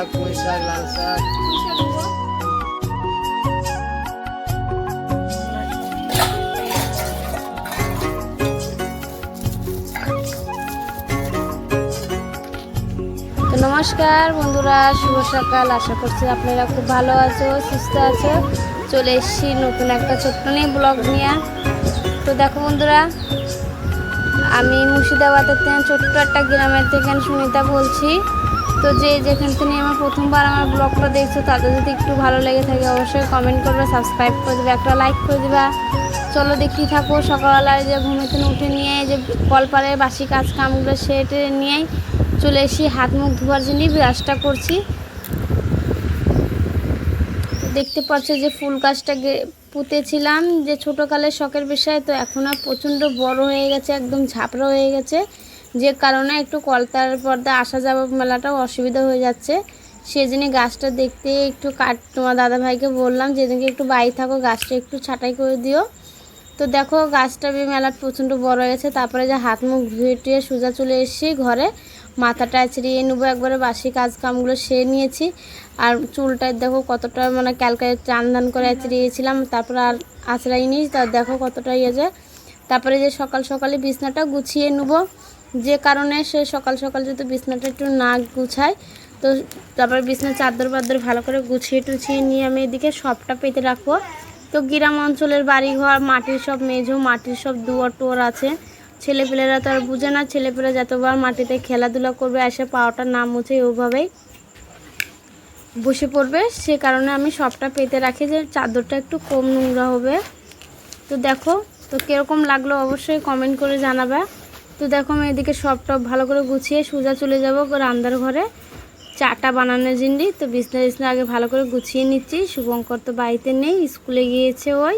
লাল নমস্কার বন্ধুরা, শুভ সকাল। আশা করছি আপনারা খুব ভালো আছো, সুস্থ আছো। চলে এসেছি নতুন একটা ছোট্ট নিয়ে ব্লগ নিয়ে। তো দেখো বন্ধুরা, আমি মুর্শিদাবাদের থেকে ছোট্ট একটা গ্রামের থেকে সুনিতা বলছি। তো যে যেখান থেকে আমার প্রথমবার আমার ব্লগটা দেখছ, তাদের যদি একটু ভালো লেগে থাকে, অবশ্যই কমেন্ট করবে সাবস্ক্রাইব করে দেবে, একটা লাইক করে দেবা। চলো দেখি থাকো, সকালবেলায় যে ঘুমেতে উঠে নিয়ে যে কলপাড়ের বাসি কাজ কামগুলো সেটে নিয়েই চলে এসি হাত মুখ ধোয়ার জন্যই ব্রাশটা করছি। দেখতে পাচ্ছ যে ফুল গাছটা পুঁতেছিলাম, যে ছোটোকালের শখের বিষয়, তো এখন আর প্রচণ্ড বড় হয়ে গেছে, একদম ঝাপড়া হয়ে গেছে। যে কারণে একটু কলতার পর্দা আসা যাওয়া মেলাটাও অসুবিধা হয়ে যাচ্ছে। জন্য গাছটা দেখতে একটু কাট, তোমার দাদা ভাইকে বললাম যেদিনকে একটু বাড়ি থাকো, গাছটা একটু ছাঁটাই করে দিও। তো দেখো গাছটা মেলা প্রচণ্ড বড় হয়ে গেছে, তারপরে যে হাত মুখ ধুয়ে টুয়ে সোজা চলে এসেছি ঘরে। মাথাটা আছড়িয়ে নেব একবারে, বাসি কাজ কামগুলো সেরে নিয়েছি। আর চুলটা দেখো কতটা মানে ক্যালকালে চান ধান করে আছড়িয়েছিলাম তারপরে আর আছড়াইনি তা দেখো কতটা ইয়ে যায় তারপরে যে সকাল সকালে বিছনাটা গুছিয়ে নেব। যে কারণে সে সকাল সকাল যদি বিছনাটা একটু না গুছায়, তো তারপর বিছনা চাদর বাদর ভালো করে গুছিয়ে টুছিয়ে নিয়ে আমি এদিকে সবটা পেতে রাখব। তো গ্রাম অঞ্চলের বাড়িঘর, মাটির সব মেঝো, মাটির সব দুয়ার টুয়ার আছে। ছেলেপেলেরা তো আর বুঝে না, ছেলেপেলে যতবার মাটিতে খেলাধুলা করবে, এসে পাওয়াটা না মুছে ওভাবেই বসে পড়বে। সে কারণে আমি সবটা পেতে রাখি যে চাদরটা একটু কম নোংরা হবে। তো দেখো, তো কীরকম লাগল অবশ্যই কমেন্ট করে জানাবে। তো দেখো আমি এদিকে সবটা ভালো করে গুছিয়ে সোজা চলে যাব রান্নার ঘরে। চাটা বানানোর জন্য তো বিছনা বিছনা আগে ভালো করে গুছিয়ে নিচ্ছি। শুভঙ্কর তো বাড়িতে নেই, স্কুলে গিয়েছে ওই।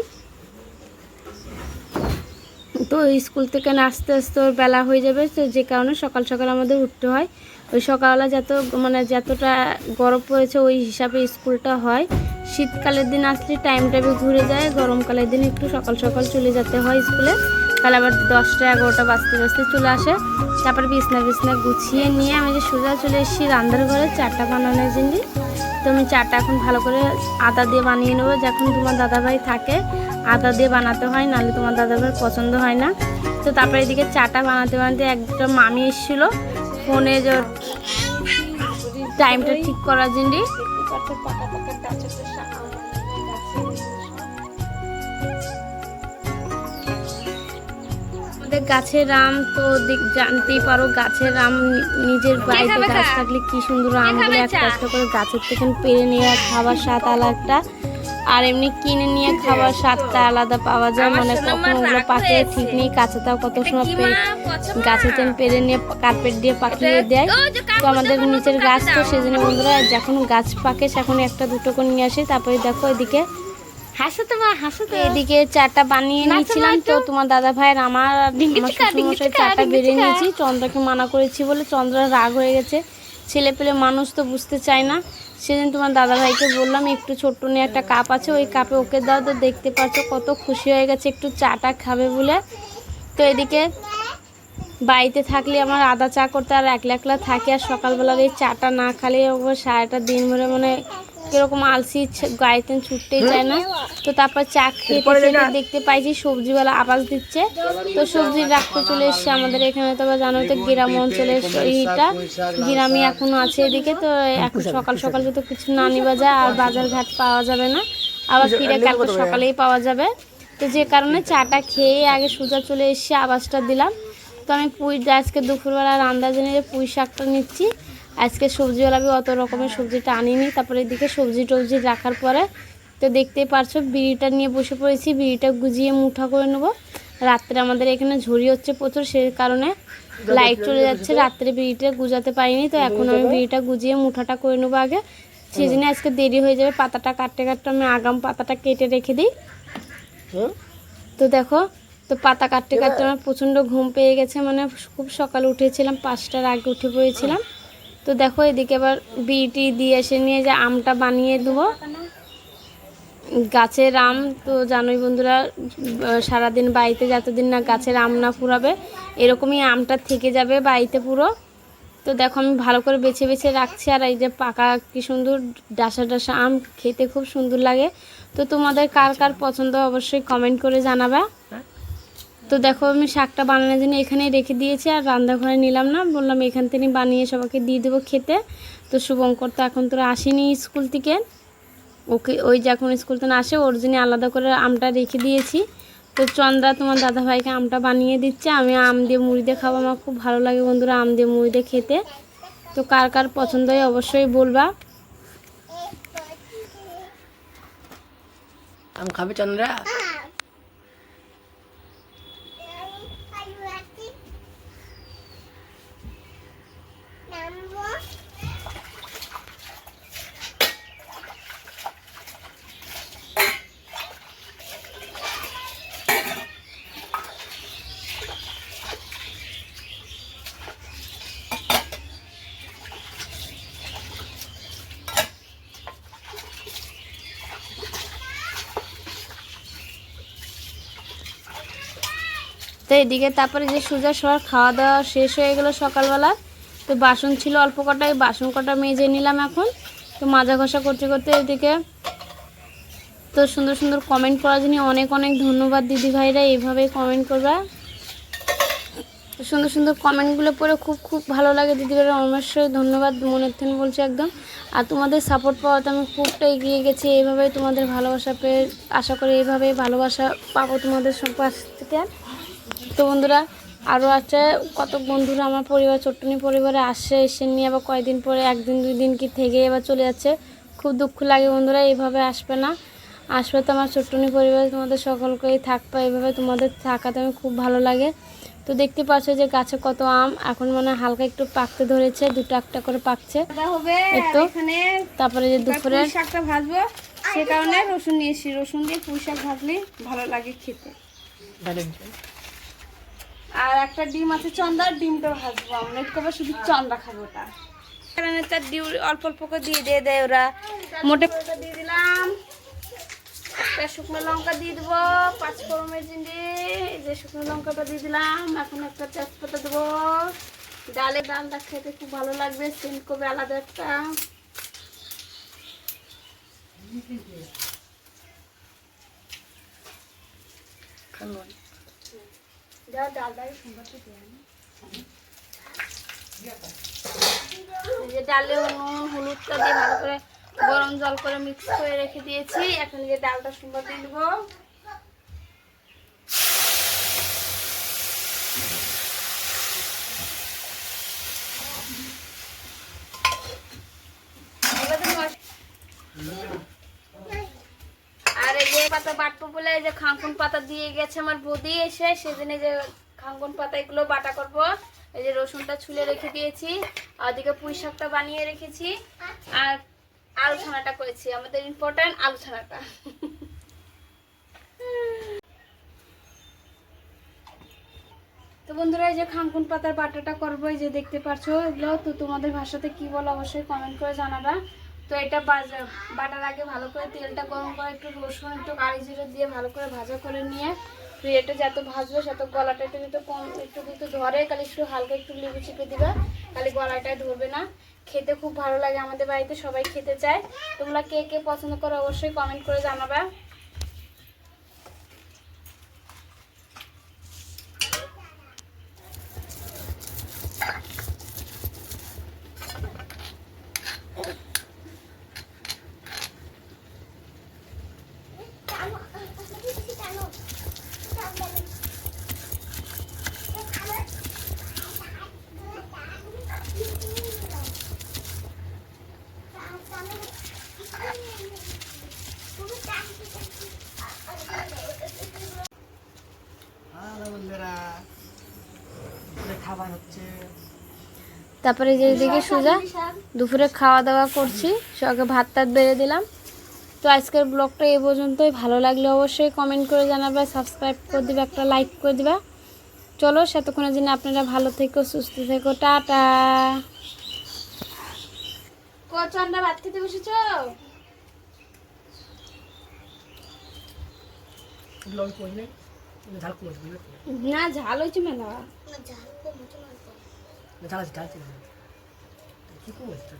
তো স্কুল থেকে আস্তে আস্তে ওর বেলা হয়ে যাবে, তো যে কারণে সকাল সকাল আমাদের উঠতে হয়। ওই সকালবেলা যত মানে যতটা গরম পড়েছে, ওই হিসাবে স্কুলটা হয়। শীতকালের দিন আসলে টাইমটা ঘুরে যায়, গরমকালের দিন একটু সকাল সকাল চলে যেতে হয় স্কুলে। তাহলে আবার দশটা, এগারোটা বাজতে বাজতে চলে আসে। তারপর বিছনা বিছনা গুছিয়ে নিয়ে আমি যে সোজা চলে এসেছি রান্নার ঘরে, চাটা বানানোর জন্য। তো আমি চাটা এখন ভালো করে আদা দিয়ে বানিয়ে নেব। যখন তোমার দাদাভাই থাকে, আদা দিয়ে বানাতে হয়, নাহলে তোমার দাদাভাইয়ের পছন্দ হয় না। তো তারপরে এদিকে চাটা বানাতে বানাতে একটা মামি এসেছিল। ফোনে যে টাইমটা ঠিক করার জন্য। আমাদের গাছের আম তো জানতেই পারো গাছের আম নিজের বাড়িতে গাছ থাকলে কি সুন্দর আমগুলো একটা একটা করে গাছের থেকে পেরে নিয়ে খাবার স্বাদ আলাদা আর এমনি কিনে নিয়ে খাবার স্বাদটা আলাদা পাওয়া যায়। মানে কখন ওগুলো পাকে ঠিক নেই কাঁচাটাও কত সময় গাছের থেকে পেরে নিয়ে কার্পেট দিয়ে পাকিয়ে দেয়। তো আমাদের নিচের গাছ তো সেজন্য বন্ধুরা যখন গাছ পাকে সেখন একটা দুটো করে নিয়ে আসি। তারপরে দেখো এদিকে হাসো তোমার হাসো তো। এদিকে চাটা বানিয়ে নিয়েছিলাম তো তোমার দাদা ভাইয়ের আমার শ্বশুরমশাই চাটা বেড়ে নিয়েছি। চন্দ্রকে মানা করেছি বলে চন্দ্র রাগ হয়ে গেছে। ছেলে পেলে মানুষ তো বুঝতে চায় না। সেদিন তোমার দাদা ভাইকে বললাম একটু ছোট্ট নিয়ে একটা কাপ আছে ওই কাপে ওকে দাও তো দেখতে পাচ্ছ কত খুশি হয়ে গেছে একটু চাটা খাবে বলে। তো এদিকে বাড়িতে থাকলে আমার আদা চা করতে আর একলা একলা থাকে আর সকালবেলার এই চাটা না খালে ওপর সারাটা দিন ভরে মানে কীরকম আলসি গাড়িতে ছুটতেই চায় না। তো তারপর চা খেতে খেতে দেখতে পাইছি সবজিওয়ালা আওয়াজ দিচ্ছে। তো সবজি রাখতে চলে এসছে আমাদের এখানে। তো জানো তো গ্রাম অঞ্চলের এইটা গ্রামে এখনও আছে এদিকে। তো এখন সকাল সকাল যদি কিছু না নিবা যায় আর বাজার ঘাট পাওয়া যাবে না। আবার ফিরে কালকে সকালেই পাওয়া যাবে। তো যে কারণে চাটা খেয়ে আগে সোজা চলে এসে আওয়াজটা দিলাম। তো আমি পুঁই আজকে দুপুরবেলা রান্নার জন্য যে পুঁই শাকটা নিচ্ছি। আজকে সবজিওয়ালা আমি অত রকমের সবজিটা আনিনি। তারপরে এদিকে সবজি টবজি রাখার পরে তো দেখতেই পারছ বিড়িটা নিয়ে বসে পড়েছি। বিড়িটা গুজিয়ে মুঠা করে নেব। রাত্রে আমাদের এখানে ঝড়ি হচ্ছে প্রচুর সেই কারণে লাইট চলে যাচ্ছে। রাত্রে বিড়িটা গুজাতে পারিনি তো এখন আমি বিড়িটা গুজিয়ে মুঠাটা করে নেব আগে। সেই জন্য আজকে দেরি হয়ে যাবে পাতাটা কাটতে কাটতে আমি আগাম পাতাটা কেটে রেখে দিই। তো দেখো তো পাতা কাটতে কাটতে আমার প্রচণ্ড ঘুম পেয়ে গেছে। মানে খুব সকালে উঠেছিলাম পাঁচটার আগে উঠে পড়েছিলাম। তো দেখো এদিকে আবার বিটি দিয়ে এসে নিয়ে যে আমটা বানিয়ে দেবো। গাছের আম, তো জানোই বন্ধুরা সারাদিন বাড়িতে যতদিন না গাছের আম না ফুরাবে, এরকমই আমটা থেকে যাবে বাড়িতে পুরো। তো দেখো আমি ভালো করে বেছে বেছে রাখছি, আর এই যে পাকা কি সুন্দর ডাসা ডাসা আম, খেতে খুব সুন্দর লাগে। তো তোমাদের কার কার পছন্দ অবশ্যই কমেন্ট করে জানাবা। হ্যাঁ? তো দেখো আমি শাকটা বানানোর জন্য এখানেই রেখে দিয়েছি, আর রান্নাঘরে নিলাম না। বললাম এখান থেকে বানিয়ে সবাইকে দিয়ে দেবো খেতে। তো শুভঙ্কর তো এখন তোরা আসেনি স্কুল থেকে। ওকে, ওই যে এখন স্কুল থেকে আসে, ওর জন্য আলাদা করে আমটা রেখে দিয়েছি। তো চন্দ্রা তোমার দাদা ভাইকে আমটা বানিয়ে দিচ্ছে। আমি আম দিয়ে মুড়ি দিয়ে খাব, আমার খুব ভালো লাগে বন্ধুরা আম দিয়ে মুড়ি দিয়ে খেতে। তো কার কার পছন্দ হয় অবশ্যই বলবা। খাবে চন্দ্রা? তো এদিকে তারপরে যে সোজা সবার খাওয়া দাওয়া শেষ হয়ে গেলো সকালবেলা। তো বাসন ছিল অল্প কটা এই বাসন কটা মেজে নিলাম এখন। তো মাজা ঘষা করতে করতে এদিকে তো সুন্দর সুন্দর কমেন্ট করার জন্য অনেক অনেক ধন্যবাদ দিদি ভাইরা, এইভাবেই কমেন্ট করবা। সুন্দর সুন্দর কমেন্টগুলো পড়ে খুব খুব ভালো লাগে দিদি ভাইরা, অবশ্যই ধন্যবাদ, মনের থেকে বলছি একদম। আর তোমাদের সাপোর্ট পাওয়াতে আমি খুবটা এগিয়ে গেছি, এইভাবেই তোমাদের ভালোবাসা পেয়ে, আশা করি এইভাবেই ভালোবাসা পাবো তোমাদের সব পাশ থেকে। তো বন্ধুরা আরও আছে কত বন্ধুরা আমার পরিবার চট্টনি পরিবারে আসে এসে নিয়ে আবার কয়েকদিন পরে একদিন দুই দিন কি থেকে এবার চলে যাচ্ছে। খুব দুঃখ লাগে বন্ধুরা এইভাবে আসবে না। আসবে তো আমার চট্টনি পরিবার তোমাদের সকলকেই থাকবে এইভাবে তোমাদের থাকাতে আমি খুব ভালো লাগে। তো দেখতে পাচ্ছ যে গাছে কত আম এখন মানে হালকা একটু পাকতে ধরেছে দুটো একটা করে পাকছে। তো। তারপরে যে দুপুরে শাকটা ভাজবো। সে কারণে রসুন নিয়েছি রসুন দিয়ে পুঁই শাক ভাজলে ভালো লাগে খেতে। আর একটা ডিম আছে চন্দার, ডিমটা ভাজবো অমলেট করব, শুধু চন্দা খাব ওটা। এখানে তার ডিউ, অল্প অল্প করে দিয়ে দিয়ে, দেয় ওরা। মোটে দিয়ে দিলাম একটা শুকনো লঙ্কা দিয়ে দেবো, পাঁচ ফোড়নের এই যে শুকনো লঙ্কাটা দিয়ে দিলাম, এখন একটা তেজপাতা দেবো। ডালে ডালটা খেতে খুব ভালো লাগবে, সেন্ট করবে আলাদা একটা। যাও ডালটাই সুন্দর করে দিয়ে আনি। এই যে ডালে নুন হলুদটা দিয়ে ভালো করে গরম জল করে মিক্স করে রেখে দিয়েছি। এখন যে ডালটা সুন্দর দিয়ে এবার তো মশ- আর এই যে পাতা বাটবো এই যে খাঙ্কুন পাতা দিয়ে গেছে আমার বৌদি এসে, সেদিন যে খাঙ্কুন পাতা এগুলো বাটা করব। এই যে রসুনটা ছুলে রেখে দিয়েছি ওদিকে পুঁই শাকটা বানিয়ে রেখেছি, আর আলু ছানাটা করেছি, আমাদের ইম্পর্ট্যান্ট আলু ছানাটা তো বন্ধুরা, এই যে খাঙ্কুন পাতার বাটাটা করব, এই যে দেখতে পাচ্ছ এগুলো, তো তোমাদের ভাষাতে কি বলো অবশ্যই কমেন্ট করে জানাবা। তো এটা বাজা- বাটার আগে ভালো করে তেলটা গরম করে একটু রসুন, একটু কারি জিরো দিয়ে ভালো করে ভাজা করে নিয়ে, তো এটা যত ভাজবে তত গলাটা একটু যদি কম একটু কিন্তু ধরে তাহলে একটু হালকা একটু লেবু চিপে দিবে তাহলে গলাটায় ধরবে না। খেতে খুব ভালো লাগে আমাদের বাড়িতে, সবাই খেতে চায়। তোমরা কে কে পছন্দ করো অবশ্যই কমেন্ট করে জানাবা হ্যালো বন্ধুরা দুপুরে খাবার হচ্ছে তারপরে যে এদিকে সোজা দুপুরে খাওয়া দাওয়া করছি সবাইকে ভাত টাত বেড়ে দিলাম। তো আজকের ব্লগটা এই পর্যন্তই। ভালো লাগলে অবশ্যই কমেন্ট করে জানাবে সাবস্ক্রাইব করে দিবে একটা লাইক করে দিবা। চলো সেতক্ষণের জন্য আপনারা ভালো থেকো সুস্থ থেকো টাটা। কচন্ডা ভাত খেতে বসেছো? করবে ঝাল কমেছে না ঝাল হয়েছে মেলা ঝাল কমেছে ঝাল আছে ঝাল কি কমেছে